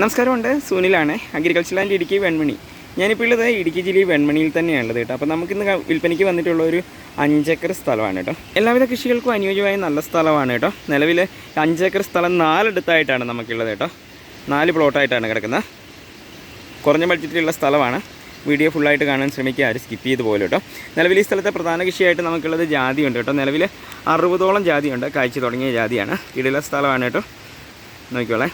നമസ്കാരമുണ്ട്. സുനിലാണ് agriculture and Idukki Venmani. ഞാനിപ്പോൾ ഉള്ളത് ഇടുക്കി ജില്ലയിൽ വെൺമണിയിൽ തന്നെയാണുള്ളത് കേട്ടോ. അപ്പോൾ നമുക്കിന്ന് വിൽപ്പനയ്ക്ക് വന്നിട്ടുള്ള ഒരു അഞ്ചേക്കർ സ്ഥലമാണ് കേട്ടോ. എല്ലാവിധ കൃഷികൾക്കും അനുയോജ്യമായ നല്ല സ്ഥലമാണ് കേട്ടോ. നിലവിൽ അഞ്ചേക്കർ സ്ഥലം നാലെടുത്തായിട്ടാണ് നമുക്കുള്ളത് കേട്ടോ. നാല് പ്ലോട്ടായിട്ടാണ് കിടക്കുന്നത്. കുറഞ്ഞ ബഡ്ജറ്റിലുള്ള സ്ഥലമാണ്. വീഡിയോ ഫുള്ളായിട്ട് കാണാൻ ശ്രമിക്കുക. ആരും സ്കിപ്പ് ചെയ്ത് പോലും കേട്ടോ. നിലവിൽ ഈ സ്ഥലത്തെ പ്രധാന കൃഷിയായിട്ട് നമുക്കുള്ളത് ജാതിയുണ്ട് കേട്ടോ. നിലവിൽ അറുപതോളം ജാതിയുണ്ട്. കാഴ്ച തുടങ്ങിയ ജാതിയാണ്. ഇടയിലെ സ്ഥലമാണ് കേട്ടോ. നോക്കിക്കോളേ.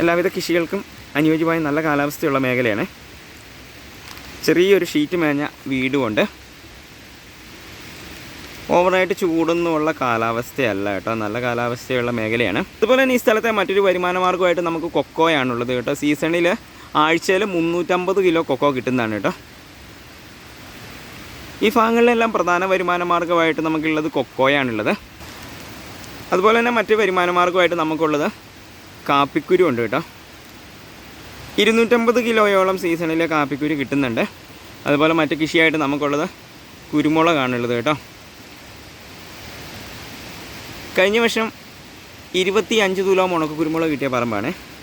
എല്ലാവിധ കൃഷികൾക്കും അനുയോജ്യമായ നല്ല കാലാവസ്ഥയുള്ള മേഖലയാണ്. ചെറിയൊരു ഷീറ്റ് മേഞ്ഞ വീടുമുണ്ട്. ഓവറായിട്ട് ചൂടൊന്നുമുള്ള കാലാവസ്ഥയല്ല കേട്ടോ. നല്ല കാലാവസ്ഥയുള്ള മേഖലയാണ്. അതുപോലെ തന്നെ ഈ സ്ഥലത്തെ മറ്റൊരു വരുമാന മാർഗമായിട്ട് നമുക്ക് കൊക്കോയാണുള്ളത് കേട്ടോ. സീസണിൽ ആഴ്ചയിൽ മുന്നൂറ്റമ്പത് കിലോ കൊക്കോ കിട്ടുന്നതാണ് കേട്ടോ. ഈ ഭാഗങ്ങളിലെല്ലാം പ്രധാന വരുമാന മാർഗമായിട്ട് നമുക്കുള്ളത് കൊക്കോയാണുള്ളത്. അതുപോലെ തന്നെ മറ്റു വരുമാന മാർഗമായിട്ട് നമുക്കുള്ളത് കാപ്പിക്കുരു ഉണ്ട് കേട്ടോ. ഇരുന്നൂറ്റമ്പത് കിലോയോളം സീസണിൽ കാപ്പിക്കുരു കിട്ടുന്നുണ്ട്. അതുപോലെ മറ്റു കൃഷിയായിട്ട് നമുക്കുള്ളത് കുരുമുളകാണുള്ളത് കേട്ടോ. കഴിഞ്ഞ വർഷം ഇരുപത്തി അഞ്ച് തുലോ മുണക്ക് കുരുമുളക് കിട്ടിയ പറമ്പാണ്.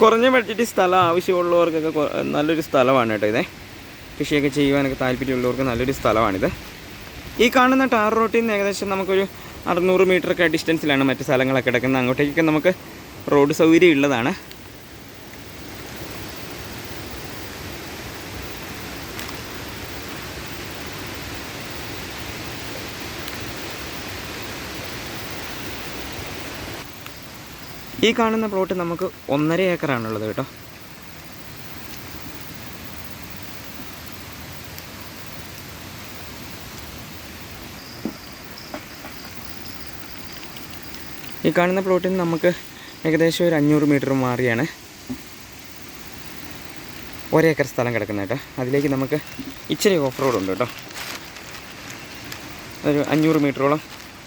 കുറഞ്ഞ ബഡ്ജറ്റ് സ്ഥലം ആവശ്യമുള്ളവർക്കൊക്കെ നല്ലൊരു സ്ഥലമാണ് കേട്ടോ ഇതേ. കൃഷിയൊക്കെ ചെയ്യുവാനൊക്കെ താല്പര്യമുള്ളവർക്ക് നല്ലൊരു സ്ഥലമാണിത്. ഈ കാണുന്ന ടാർ റോട്ടിൽ നിന്ന് ഏകദേശം നമുക്കൊരു അറുന്നൂറ് മീറ്ററൊക്കെ ഡിസ്റ്റൻസിലാണ് മറ്റ് സ്ഥലങ്ങളൊക്കെ കിടക്കുന്നത്. അങ്ങോട്ടേക്കൊക്കെ നമുക്ക് റോഡ് സൗകര്യം ഉള്ളതാണ്. ഈ കാണുന്ന പ്ലോട്ട് നമുക്ക് ഒന്നര ഏക്കറാണുള്ളത് കേട്ടോ. ഈ കാണുന്ന പ്ലോട്ടിന് നമുക്ക് ഏകദേശം ഒരു അഞ്ഞൂറ് മീറ്റർ മാറിയാണ് ഒരേക്കർ സ്ഥലം കിടക്കുന്നത് കേട്ടോ. അതിലേക്ക് നമുക്ക് ഇച്ചിരി ഓഫ് റോഡ് ഉണ്ട് കേട്ടോ. ഒരു അഞ്ഞൂറ് മീറ്ററോളം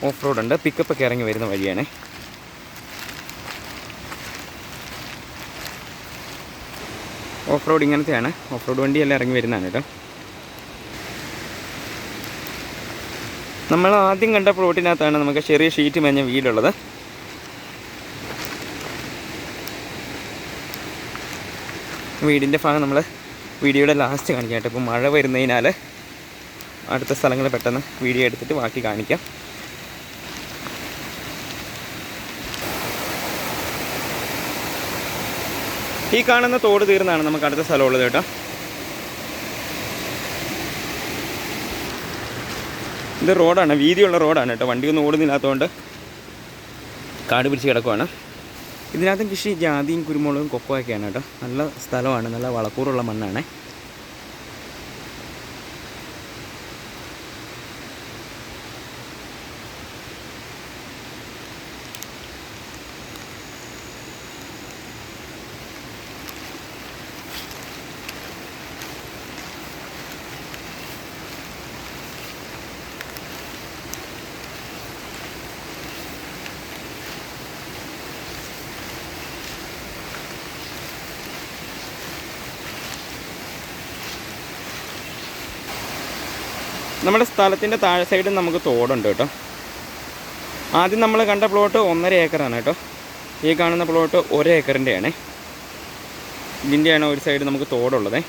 ഓഫ് റോഡ് ഉണ്ട്. പിക്കപ്പ് ഒക്കെ ഇറങ്ങി വരുന്ന വഴിയാണ്. ഓഫ് റോഡ് ഇങ്ങനത്തെയാണ്. ഓഫ് റോഡ് വണ്ടിയെല്ലാം ഇറങ്ങി വരുന്നതാണ് കേട്ടോ. നമ്മൾ ആദ്യം കണ്ട പ്ലോട്ടിനകത്താണ് നമുക്ക് ചെറിയ ഷീറ്റ് മേഞ്ഞ വീടുള്ളത്. വീടിന്റെ ഭാഗം നമ്മൾ വീഡിയോയുടെ ലാസ്റ്റ് കാണിക്കാം കേട്ടോ. ഇപ്പോൾ മഴ വരുന്നതിനാൽ അടുത്ത സ്ഥലങ്ങൾ പെട്ടെന്ന് വീഡിയോ എടുത്തിട്ട് ബാക്കി കാണിക്കാം. ഈ കാണുന്ന തോട് തീർന്നാണ് നമുക്ക് അടുത്ത സ്ഥലമുള്ളത് കേട്ടോ. ഇത് റോഡാണ് വീതിയുള്ള റോഡാണ് കേട്ടോ. വണ്ടിയൊന്നും ഓടുന്നില്ലാത്തതുകൊണ്ട് കാട് പിടിച്ച് കിടക്കുവാണ്. ഇതിനകത്തും കൃഷി ജാതിയും കുരുമുളകും കൊക്കോയൊക്കെയാണ് കേട്ടോ. നല്ല സ്ഥലമാണ് നല്ല വളക്കൂറുള്ള മണ്ണാണ്. നമ്മുടെ സ്ഥലത്തിന്റെ താഴെ സൈഡിൽ നമുക്ക് തോടുണ്ട് കേട്ടോ. ആദ്യം നമ്മൾ കണ്ട പ്ലോട്ട് ഒന്നര ഏക്കറാണ് കേട്ടോ. ഈ കാണുന്ന പ്ലോട്ട് ഒരേക്കറിന്റെയാണ് ഇതിന്റെയാണ് ഒരു സൈഡ് നമുക്ക് തോടുള്ളത്.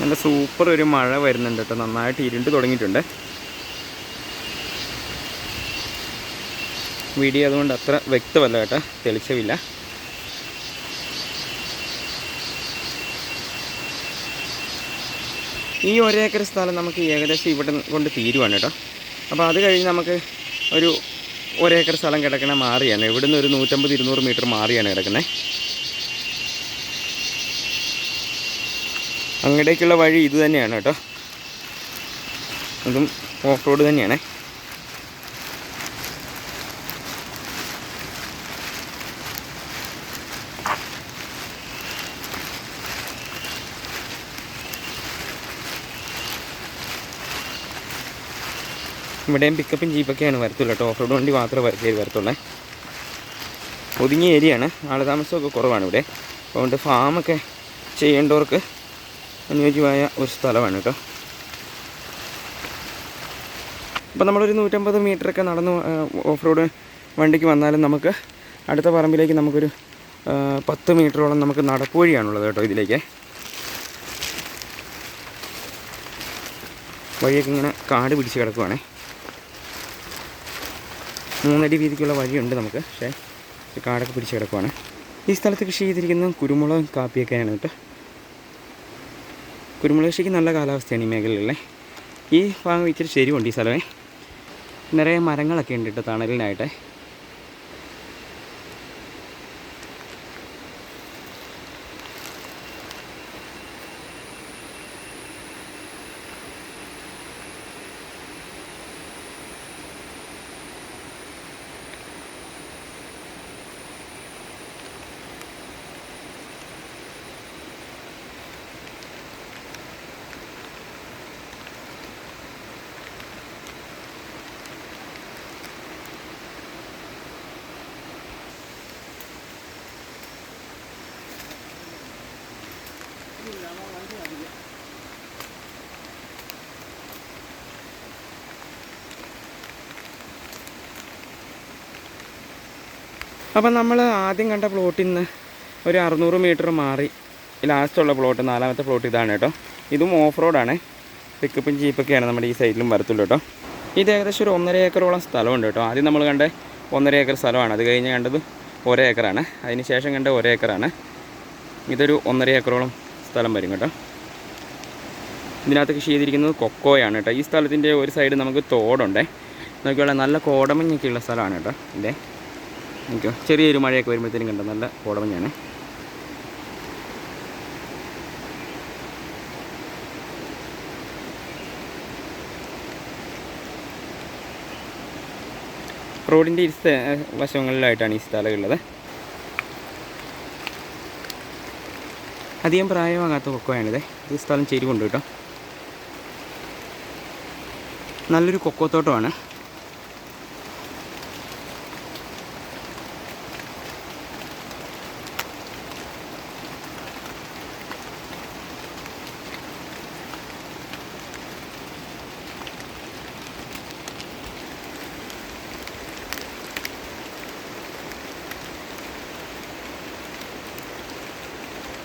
നല്ല സൂപ്പർ ഒരു മഴ വരുന്നുണ്ട് കേട്ടോ. നന്നായിട്ട് ഇരുണ്ട് തുടങ്ങിയിട്ടുണ്ട്. വീഡിയോ അതുകൊണ്ട് അത്ര വ്യക്തമല്ല കേട്ടോ. തെളിച്ചമില്ല. ഈ ഒരേക്കർ സ്ഥലം നമുക്ക് ഏകദേശം ഇവിടെ കൊണ്ട് തീരുവാണ് കേട്ടോ. അപ്പോൾ അത് കഴിഞ്ഞ് നമുക്ക് ഒരു ഒരേക്കർ സ്ഥലം കിടക്കണ മാറിയാണ്. ഇവിടുന്ന് ഒരു നൂറ്റമ്പത് ഇരുന്നൂറ് മീറ്റർ മാറിയാണ് കിടക്കുന്നത് അങ്ങടേക്കുള്ള വഴി ഇത് തന്നെയാണ് കേട്ടോ. അതും ഓഫ് റോഡ് തന്നെയാണ്. ഇവിടെയും പിക്കപ്പും ജീപ്പൊക്കെയാണ് വരത്തുള്ളൂ. കേട്ടോ ഓഫ് റോഡ് വണ്ടി മാത്രമേ കയറി വരത്തുള്ളേ. ഒതുങ്ങിയ ഏരിയയാണ് ആളുതാമസമൊക്കെ കുറവാണ് ഇവിടെ. അതുകൊണ്ട് ഫാമൊക്കെ ചെയ്യേണ്ടവർക്ക് അനുയോജ്യമായ ഒരു സ്ഥലമാണ് കേട്ടോ. അപ്പോൾ നമ്മളൊരു നൂറ്റമ്പത് മീറ്ററൊക്കെ നടന്ന് ഓഫ് റോഡ് വണ്ടിക്ക് വന്നാലും നമുക്ക് അടുത്ത പറമ്പിലേക്ക് നമുക്കൊരു പത്ത് മീറ്ററോളം നമുക്ക് നടപ്പുവഴിയാണുള്ളത് കേട്ടോ ഇതിലേക്ക്. വഴിയൊക്കെ ഇങ്ങനെ കാട് പിടിച്ച് കിടക്കുവാണേ. മൂന്നടി വീതിക്കുള്ള വഴിയുണ്ട് നമുക്ക്. പക്ഷേ കാടൊക്കെ പിടിച്ച് കിടക്കുവാണ്. ഈ സ്ഥലത്ത് കൃഷി ചെയ്തിരിക്കുന്ന കുരുമുളകും കാപ്പിയൊക്കെയാണ് കേട്ടോ. കുരുമുളക് കൃഷിക്ക് നല്ല കാലാവസ്ഥയാണ് ഈ മേഖലയിലെ ഈ ഭാഗം ഇച്ചിരി ശരിയുണ്ട് ഈ സ്ഥലമേ. നിറയെ മരങ്ങളൊക്കെ ഉണ്ട് കേട്ടോ തണലിനായിട്ട്. അപ്പം നമ്മൾ ആദ്യം കണ്ട പ്ലോട്ടിൽ നിന്ന് ഒരു അറുന്നൂറ് മീറ്റർ മാറി. ലാസ്റ്റുള്ള പ്ലോട്ട് നാലാമത്തെ പ്ലോട്ട് ഇതാണ് കേട്ടോ. ഇതും ഓഫ് റോഡാണ് പിക്കപ്പും ജീപ്പൊക്കെയാണ് നമ്മുടെ ഈ സൈഡിലും വരത്തുള്ളൂ കേട്ടോ. ഇത് ഏകദേശം ഒരു ഒന്നര ഏക്കറോളം സ്ഥലമുണ്ട് കേട്ടോ. ആദ്യം നമ്മൾ കണ്ട ഒന്നര ഏക്കർ സ്ഥലമാണ്. അത് കഴിഞ്ഞ് കണ്ടത് ഒരേ ഏക്കറാണ് അതിന് ശേഷം കണ്ട ഒരേ ഏക്കറാണ് ഇതൊരു ഒന്നര ഏക്കറോളം സ്ഥലം വരും കേട്ടോ. ഇതിനകത്ത് കൃഷി ചെയ്തിരിക്കുന്നത് കൊക്കോയാണ് കേട്ടോ. ഈ സ്ഥലത്തിന്റെ ഒരു സൈഡ് നമുക്ക് തോടുണ്ടേ. നോക്കിയുള്ള നല്ല കോടമഞ്ഞൊക്കെ ഉള്ള സ്ഥലമാണ് കേട്ടോ ഇതേ. നോക്കിയോ ചെറിയൊരു മഴയൊക്കെ വരുമ്പോഴത്തേനും കണ്ടോ നല്ല കോടമഞ്ഞാണ്. റോഡിന്റെ ഇരു വശങ്ങളിലായിട്ടാണ് ഈ സ്ഥലമുള്ളത് അധികം പ്രായമാകാത്ത കൊക്കോയാണിത്. ഈ സ്ഥലം ചെരിവുണ്ട് കേട്ടോ നല്ലൊരു കൊക്കോത്തോട്ടമാണ്.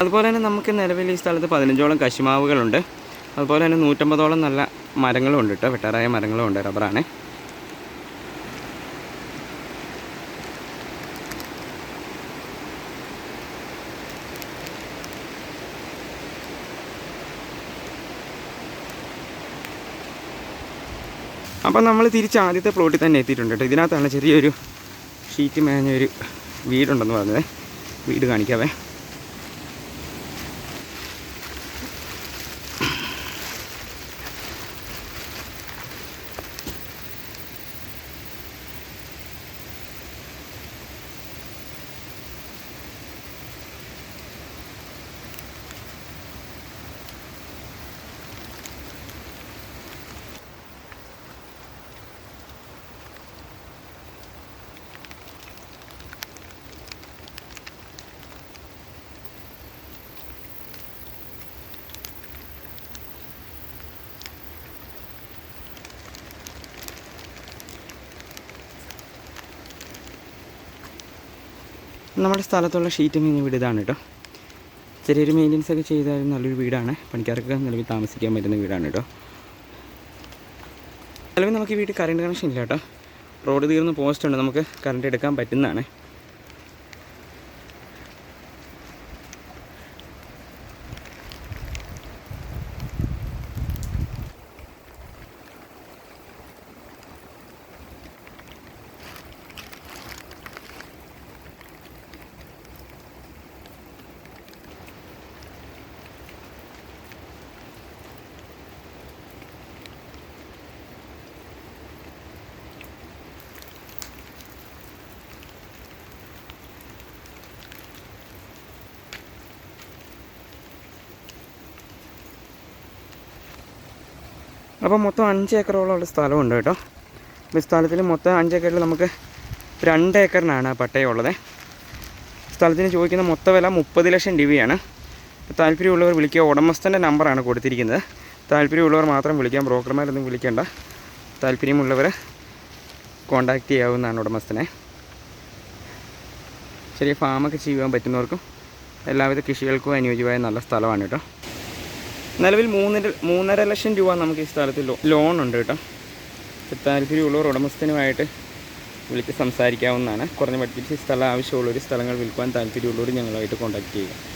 അതുപോലെ തന്നെ നമുക്ക് നിലവിൽ ഈ സ്ഥലത്ത് പതിനഞ്ചോളം കശുമാവുകളുണ്ട്. അതുപോലെ തന്നെ നൂറ്റമ്പതോളം നല്ല മരങ്ങളും ഉണ്ട് കേട്ടോ. വെട്ടാറായ മരങ്ങളും ഉണ്ട് റബ്ബറാണ്. അപ്പം നമ്മൾ തിരിച്ച് ആദ്യത്തെ പ്ലോട്ടിൽ തന്നെ എത്തിയിട്ടുണ്ട് കേട്ടോ. ഇതിനകത്താണ് ചെറിയൊരു ഷീറ്റ് മേഞ്ഞൊരു വീടുണ്ടെന്ന് പറഞ്ഞത്. വീട് കാണിക്കാവേ. നമ്മുടെ സ്ഥലത്തുള്ള ഷീറ്റ് മീൻ വീട് ഇതാണ് കേട്ടോ. ചെറിയൊരു മെയിന്റെനൻസ് ഒക്കെ ചെയ്താൽ നല്ലൊരു വീടാണ്. പണിക്കാർക്ക് നിലവിൽ താമസിക്കാൻ പറ്റുന്ന വീടാണ് കേട്ടോ. നിലവിൽ നമുക്ക് ഈ വീട്ടിൽ കറണ്ട് കണക്ഷൻ ഇല്ല കേട്ടോ. റോഡ് തീർന്ന് പോസ്റ്റ് ഉണ്ട്. നമുക്ക് കറണ്ട് എടുക്കാൻ പറ്റുന്നതാണ്. അപ്പോൾ മൊത്തം അഞ്ച് ഉള്ള സ്ഥലമുണ്ട് കേട്ടോ. ഈ സ്ഥലത്തിൽ മൊത്തം അഞ്ച് ഏക്കറിൽ നമുക്ക് രണ്ട് ഏക്കറിനാണ് പട്ടയമുള്ളത്. സ്ഥലത്തിന് ചോദിക്കുന്ന മൊത്ത വില മുപ്പത് ലക്ഷം രൂപയാണ്. താല്പര്യമുള്ളവർ വിളിക്കുക. ഉടമസ്ഥന്റെ നമ്പറാണ് കൊടുത്തിരിക്കുന്നത്. താല്പര്യമുള്ളവർ മാത്രം വിളിക്കാം. ബ്രോക്കർമാരൊന്നും വിളിക്കേണ്ട. താല്പര്യമുള്ളവർ കോൺടാക്റ്റ് ചെയ്യാവുന്നതാണ് ഉടമസ്ഥനെ. ചെറിയ ഫാമൊക്കെ ചെയ്യുവാൻ പറ്റുന്നവർക്കും എല്ലാവിധ കൃഷികൾക്കും അനുയോജ്യമായ നല്ല സ്ഥലമാണ് കേട്ടോ. നിലവിൽ മൂന്നര മൂന്നര ലക്ഷം രൂപ നമുക്ക് ഈ സ്ഥലത്ത് ലോൺ ഉണ്ട് കേട്ടോ. താല്പര്യമുള്ളവർ ഉടമസ്ഥനുമായിട്ട് വിളിച്ച് സംസാരിക്കാവുന്നതാണ്. കുറഞ്ഞ ബഡ്ജറ്റ് സ്ഥലം ആവശ്യമുള്ളൊരു സ്ഥലങ്ങൾ വിൽക്കുവാൻ താല്പര്യമുള്ളവർ ഞങ്ങളുമായിട്ട് കോൺടാക്ട് ചെയ്യുക.